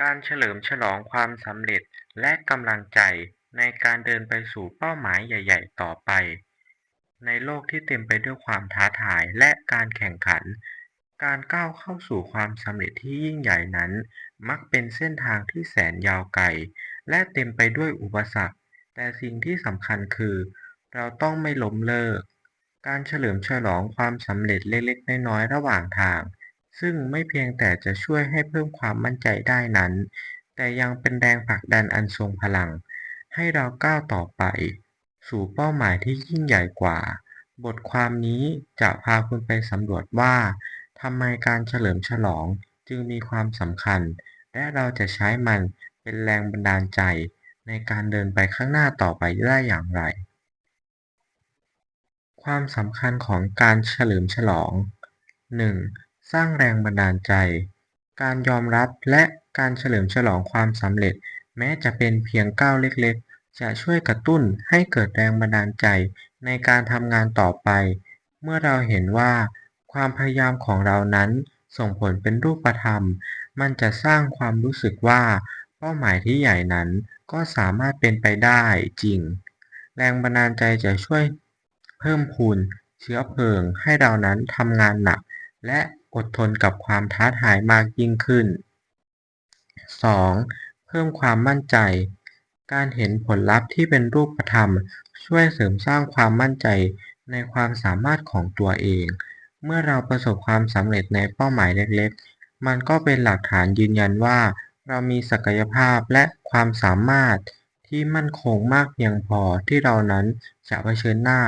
การเฉลิมฉลองความสำเร็จและกำลังใจในการเดินไปสู่เป้าหมายใหญ่ ๆ ต่อไป ในโลกที่เต็มไปด้วยความท้าทายและการแข่งขัน การก้าวเข้าสู่ความสำเร็จที่ยิ่งใหญ่นั้น มักเป็นเส้นทางที่แสนยาวไกลและเต็มไปด้วยอุปสรรค แต่สิ่งที่สำคัญคือ เราต้องไม่ล้มเลิก การเฉลิมฉลองความสำเร็จเล็กๆน้อยๆระหว่างทาง ซึ่งไม่เพียงแต่จะช่วยให้เพิ่มความมั่นใจได้นั้น แต่ยังเป็นแรงผลักดันอันทรงพลัง ให้เราก้าวต่อไป สู่เป้าหมายที่ยิ่งใหญ่กว่า บทความนี้จะพาคุณไปสำรวจว่าทำไมการเฉลิมฉลองจึงมีความสำคัญ และเราจะใช้มันเป็นแรงบันดาลใจในการเดินไปข้างหน้าต่อไปได้อย่างไร ความสำคัญของการเฉลิมฉลอง 1. สร้างแรงบันดาลใจ การยอมรับและการเฉลิมฉลองความสำเร็จ แม้จะเป็นเพียงก้าวเล็กๆ จะช่วยกระตุ้นให้เกิดแรงบันดาลใจ ในการทำงานต่อไป เมื่อเราเห็นว่า ความพยายามของเรานั้นส่งผลเป็นรูปธรรม มันจะสร้างความรู้สึกว่า เป้าหมายที่ใหญ่นั้นก็สามารถเป็นไปได้จริง แรงบันดาลใจจะช่วยเพิ่มพูนเชื้อเพลิงให้เรานั้นทำงานหนัก และ อดทนกับความท้าทายมากยิ่งขึ้น 2. เพิ่มความมั่นใจ การเห็นผลลัพธ์ที่เป็นรูปธรรม ช่วยเสริมสร้างความมั่นใจในความสามารถของตัวเอง เมื่อเราประสบความสำเร็จในเป้าหมายเล็กๆ มันก็เป็นหลักฐานยืนยันว่า เรามีศักยภาพและความสามารถที่มั่นคงมากเพียงพอที่เรานั้นจะเผชิญหน้า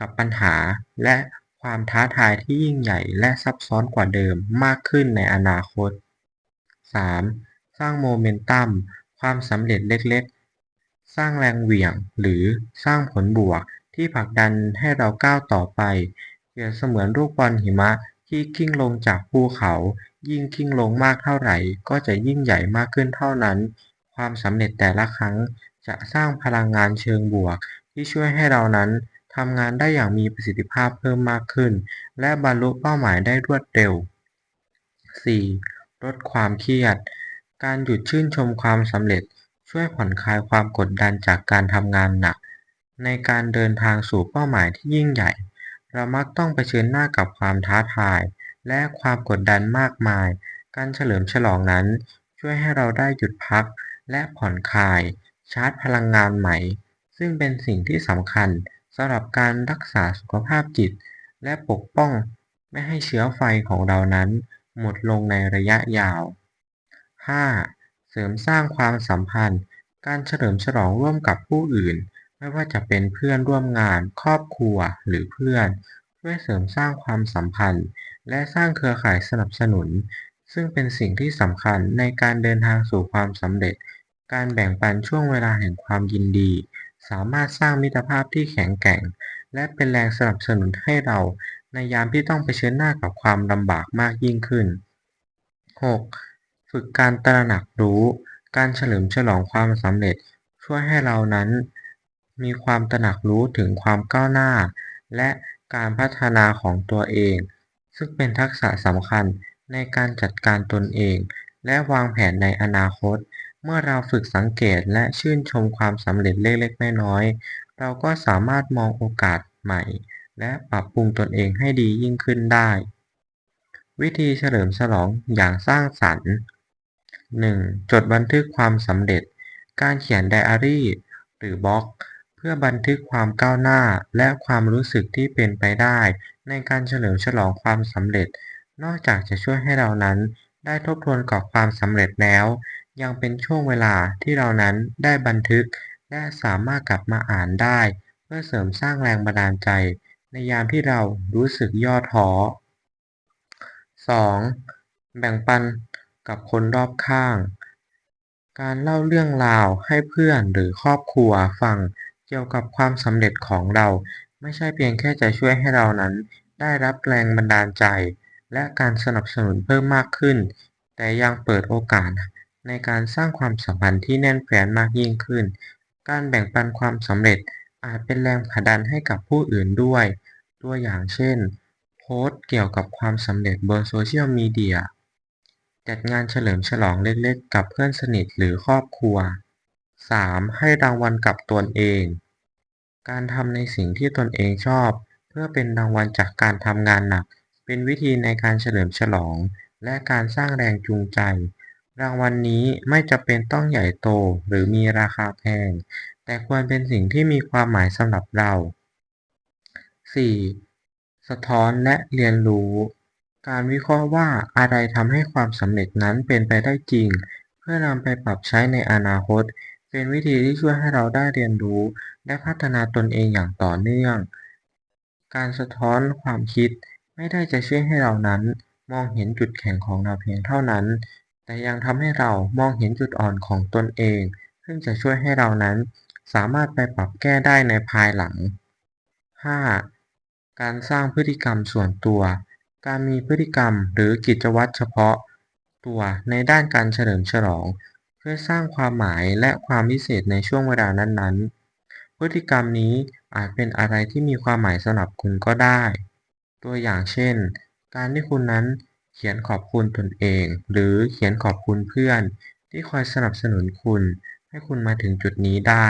กับปัญหาและ ความท้าทายที่ยิ่งใหญ่และซับซ้อนกว่าเดิมมากขึ้นในอนาคต 3. สร้างโมเมนตัม ความสำเร็จเล็กๆ สร้างแรงเหวี่ยงหรือสร้างผลบวกที่ผลักดันให้เราก้าวต่อไป เปรียบเสมือนลูกบอลหิมะที่กิ้งลงจากภูเขา ยิ่งกิ้งลงมากเท่าไหร่ ก็จะยิ่งใหญ่มากขึ้นเท่านั้น ความสำเร็จแต่ละครั้งจะสร้างพลังงานเชิงบวกที่ช่วยให้เรานั้น ทำงานได้อย่างมีประสิทธิภาพเพิ่มมากขึ้น และบรรลุเป้าหมายได้รวดเร็ว 4. ลดความเครียด การหยุดชื่นชมความสำเร็จ ช่วยผ่อนคลายความกดดันจากการทำงานหนัก ในการเดินทางสู่เป้าหมายที่ยิ่งใหญ่ เรามักต้องเผชิญหน้ากับความท้าทาย และความกดดันมากมาย การเฉลิมฉลองนั้น ช่วยให้เราได้หยุดพัก และผ่อนคลาย ชาร์จพลังงานใหม่ ซึ่งเป็นสิ่งที่สำคัญ สำหรับการรักษาสุขภาพจิต และปกป้องไม่ให้เชื้อไฟของเรานั้น หมดลงในระยะยาว 5. เสริมสร้างความสัมพันธ์ การเฉลิมฉลองร่วมกับผู้อื่น ไม่ว่าจะเป็นเพื่อนร่วมงาน ครอบครัวหรือเพื่อน ช่วยเสริมสร้างความสัมพันธ์ และสร้างเครือข่ายสนับสนุน ซึ่งเป็นสิ่งที่สำคัญในการเดินทางสู่ความสำเร็จ การแบ่งปันช่วงเวลาแห่งความยินดี สามารถสร้างมิตรภาพที่แข็งแกร่ง และเป็นแรงสนับสนุนให้เราในยามที่ต้องเผชิญหน้ากับความลำบากมากยิ่งขึ้น 6. ฝึกการตระหนักรู้ การเฉลิมฉลองความสำเร็จ ช่วยให้เรานั้น มีความตระหนักรู้ถึงความก้าวหน้า และการพัฒนาของตัวเอง ซึ่งเป็นทักษะสำคัญในการจัดการตนเอง และวางแผนในอนาคต เมื่อเราฝึกสังเกตและชื่นชมความสำเร็จเล็กๆ น้อยๆ เราก็สามารถมองโอกาสใหม่ และปรับปรุงตนเองให้ดียิ่งขึ้นได้ วิธีเฉลิมฉลองอย่างสร้างสรรค์ 1. จดบันทึกความสำเร็จ การเขียนไดอารี่ หรือบล็อก เพื่อบันทึกความก้าวหน้าและความรู้สึกที่เป็นไปได้ ในการเฉลิมฉลองความสำเร็จ นอกจากจะช่วยให้เรานั้นได้ทบทวนกับความสำเร็จแล้ว ยังเป็นช่วงเวลาที่เรานั้นได้บันทึก และสามารถกลับมาอ่านได้ เพื่อเสริมสร้างแรงบันดาลใจ ในยามที่เรารู้สึกย่อท้อ 2. แบ่งปันกับคนรอบข้าง การเล่าเรื่องราวให้เพื่อนหรือครอบครัวฟังเกี่ยวกับความสำเร็จของเรา ไม่ใช่เพียงแค่จะช่วยให้เรานั้น ได้รับแรงบันดาลใจ และการสนับสนุนเพิ่มมากขึ้น แต่ยังเปิดโอกาส ในการสร้างความสัมพันธ์ที่แน่นแฟ้นมากยิ่งขึ้น การแบ่งปันความสำเร็จอาจเป็นแรงผลักดันให้กับผู้อื่นด้วย ตัวอย่างเช่น โพสต์เกี่ยวกับความสำเร็จบนโซเชียลมีเดีย จัดงานเฉลิมฉลองเล็กๆ กับเพื่อนสนิทหรือครอบครัว 3. ให้รางวัลกับตนเอง การทำในสิ่งที่ตนเองชอบ เพื่อเป็นรางวัลจากการทำงานหนัก เป็นวิธีในการเฉลิมฉลอง และการสร้างแรงจูงใจ รางวัลนี้ไม่จำเป็นต้องใหญ่โตหรือมีราคาแพง แต่ควรเป็นสิ่งที่มีความหมายสำหรับเรา 4. สะท้อนและเรียนรู้ การวิเคราะห์ว่าอะไรทำให้ความสำเร็จนั้นเป็นไปได้จริง เพื่อนำไปปรับใช้ในอนาคต เป็นวิธีที่ช่วยให้เราได้เรียนรู้ และพัฒนาตนเองอย่างต่อเนื่อง การสะท้อนความคิดไม่ได้จะช่วยให้เรานั้น มองเห็นจุดแข็งของเราเพียงเท่านั้น แต่ยังทำให้เรามองเห็นจุดอ่อนของตนเอง ซึ่งจะช่วยให้เรานั้น สามารถไปปรับแก้ได้ในภายหลัง 5. การสร้างพฤติกรรมส่วนตัว การมีพฤติกรรมหรือกิจวัตรเฉพาะ ตัวในด้านการเฉลิมฉลอง เพื่อสร้างความหมายและความพิเศษในช่วงเวลานั้นๆ พฤติกรรมนี้อาจเป็นอะไรที่มีความหมายสำหรับคุณก็ได้ ตัวอย่างเช่น การที่คุณนั้น เขียนขอบคุณตนเอง หรือเขียนขอบคุณเพื่อนที่คอยสนับสนุนคุณให้คุณมาถึงจุดนี้ได้